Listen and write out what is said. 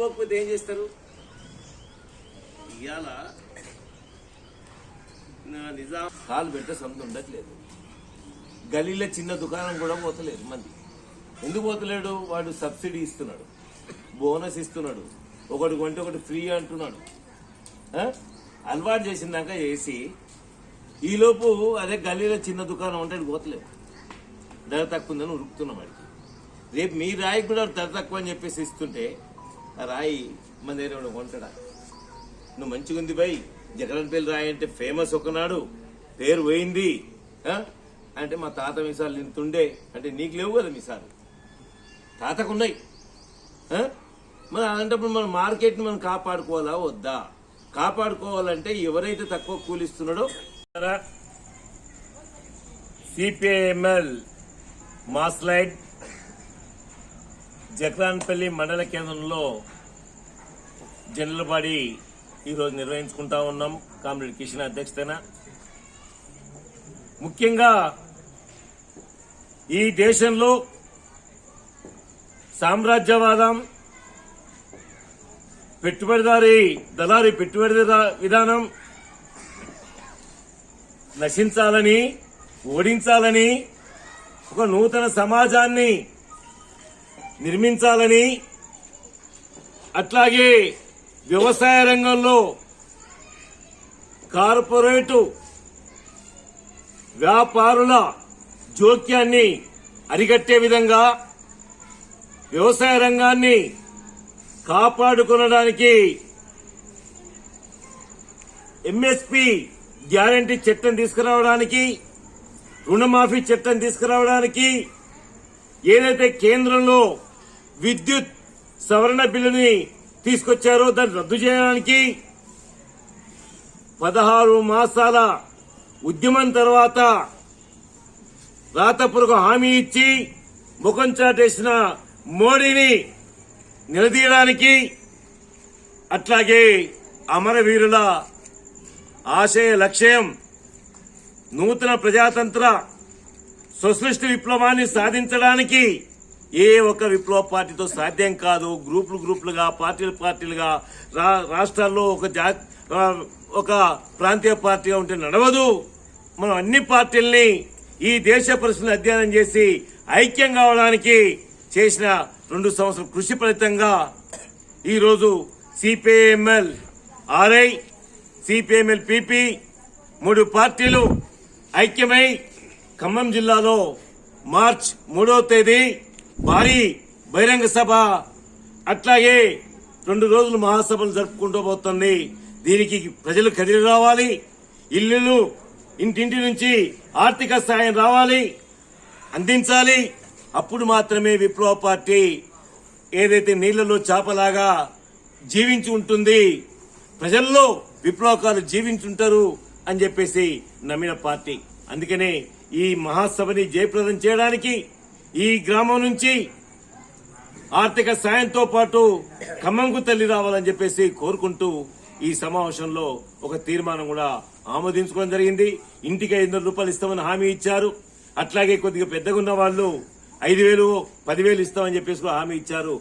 పోకపోతే ఏం చేస్తారు? ఇవాళ నిజాం కాలు పెడితే సొంత ఉండట్లేదు. గలీలో చిన్న దుకాణం కూడా పోతలేదు మంది. ఎందుకు పోతలేడు? వాడు సబ్సిడీ ఇస్తున్నాడు. బోనస్ ఇస్తున్నాడు. ఒకటి కొంటే ఒకటి ఫ్రీ అంటున్నాడు. అలవాటు చేసిందాక చేసి ఈలోపు అదే గల్లీలో చిన్న దుకాణం ఉంటే పోతలేదు. ధర తక్కువ ఉందని ఉరుకుతున్నాం వాడికి. రేపు మీ రాయికి కూడా ధర తక్కువ అని చెప్పేసి ఇస్తుంటే రాయి మన దగ్గర కొంటాడా? నువ్వు మంచిగా ఉంది బై. జగన్పల్లి రాయి అంటే ఫేమస్ ఒకనాడు. పేరు పోయింది. అంటే మా తాత మిసాలు ఇంతుండే అంటే నీకు లేవు కదా మిసాలు. తాతకున్నాయి. మరి అలాంటప్పుడు మన మార్కెట్ని మనం కాపాడుకోవాలా? వద్దా? కాపాడుకోవాలంటే ఎవరైతే తక్కువ కూలిస్తున్నాడో సిపిఐఎంఎల్ మాస్లైడ్ జక్రాన్పల్లి మండల కేంద్రంలో జనరల్ బాడీ ఈరోజు నిర్వహించుకుంటా ఉన్నాం. కామ్రేడ్ కిషన్ అధ్యక్షతన. ముఖ్యంగా ఈ దేశంలో సామ్రాజ్యవాదం పెట్టుబడిదారి దళారి పెట్టుబడి విధానం నశించాలని ఓడించాలని ఒక నూతన సమాజాన్ని నిర్మించాలని అట్లాగే వ్యవసాయ రంగంలో కార్పొరేటు వ్యాపారుల జోక్యాన్ని అరికట్టే విధంగా వ్యవసాయ రంగాన్ని కాపాడుకునడానికి ఎంఎస్పి గ్యారంటీ చట్టం తీసుకురావడానికి రుణమాఫీ చట్టం తీసుకురావడానికి ఏదైతే కేంద్రంలో విద్యుత్ సవరణ బిల్లుని తీసుకొచ్చారో దాన్ని రద్దు చేయడానికి పదహారు మాసాల ఉద్యమం తర్వాత రాతపురకు హామీ ఇచ్చి ముఖం చాటేసిన మోడీని నిలదీయడానికి అట్లాగే అమరవీరుల ఆశయ లక్ష్యం నూతన ప్రజాతంత్ర సొసలిస్ట్ విప్లవాన్ని సాధించడానికి ఏ ఒక్క విప్లవ పార్టీతో సాధ్యం కాదు. గ్రూపులు గ్రూపులుగా పార్టీలు పార్టీలుగా రా- రాష్ట్రాల్లో ఒక జా ఒక ప్రాంతీయ పార్టీగా ఉంటే నడవదు. మనం అన్ని పార్టీల్ని ఈ దేశ పరిస్థితులను అధ్యయనం చేసి ఐక్యం కావడానికి చేసిన రెండు సంవత్సరాల కృషి ఫలితంగా ఈరోజు సిపిఐఎంఎల్ ఆర్ఐ సిపిఎంఎల్ పిపి మూడు పార్టీలు ఐక్యమై ఖమ్మం జిల్లాలో మార్చ్ మూడవ తేదీ భారీ బహిరంగ సభ అట్లాగే రెండు రోజులు మహాసభలు జరుపుకుంటూ పోతుంది దీనికి ప్రజలు కదిలి రావాలి. ఇల్లులు ఇంటింటి నుంచి ఆర్థిక సాయం రావాలి. అందించాలి. అప్పుడు మాత్రమే విప్లవ పార్టీ ఏదైతే నీళ్ళలో చేపలాగా జీవించి ఉంటుంది ప్రజల్లో విప్లవకాలు జీవించుంటారు అని చెప్పేసి నమ్మిన పార్టీ. అందుకనే ఈ మహాసభని జయప్రదం చేయడానికి ఈ గ్రామం నుంచి ఆర్థిక సాయంతో పాటు ఖమ్మంకు తల్లి రావాలని చెప్పేసి కోరుకుంటూ ఈ సమావేశంలో ఒక తీర్మానం కూడా ఆమోదించుకోవడం జరిగింది. ఇంటికి ఐదు వందల రూపాయలు ఇస్తామని హామీ ఇచ్చారు. అట్లాగే కొద్దిగా పెద్దగా ఉన్న వాళ్ళు ఐదు వేలు పదివేలు ఇస్తామని చెప్పేసి హామీ ఇచ్చారు.